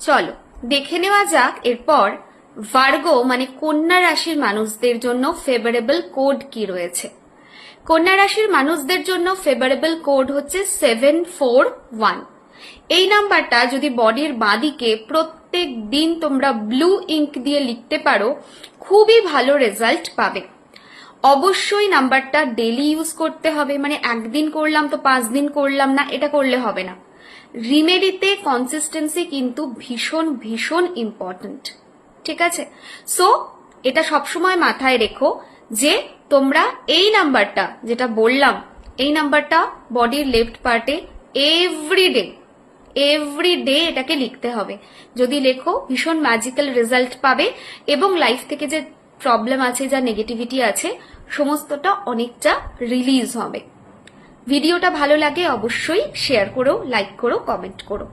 চলো, দেখে নেওয়া যাক এরপর ভার্গো মানে কন্যা রাশির মানুষদের জন্য ফেভারেবল কোড কি রয়েছে। কন্যা রাশির মানুষদের জন্য ফেভারেবল কোড হচ্ছে সেভেন ফোর ওয়ান এই নাম্বারটা যদি বডির বাঁদিকে প্রত্যেক দিন তোমরা ব্লু ইঙ্ক দিয়ে লিখতে পারো, খুবই ভালো রেজাল্ট পাবে। অবশ্যই নাম্বারটা ডেলি ইউজ করতে হবে মানে একদিন করলাম তো পাঁচ দিন করলাম না, এটা করলে হবে না। রিমেডিতে কনসিস্টেন্সি কিন্তু ভীষণ ভীষণ ইম্পর্ট্যান্ট ঠিক আছে? সো এটা সবসময় মাথায় রেখো যে তোমরা এই নাম্বারটা, যেটা বললাম, এই নাম্বারটা বডির লেফট পার্টে এভরিডে এভরি ডে এটাকে লিখতে হবে। যদি লেখো, ভীষণ ম্যাজিক্যাল রেজাল্ট পাবে এবং লাইফ থেকে যে প্রবলেম আছে, যা নেগেটিভিটি আছে, সমস্তটা অনেকটা রিলিজ হবে। ভিডিওটা ভালো লাগে অবশ্যই শেয়ার করো লাইক করো কমেন্ট করো।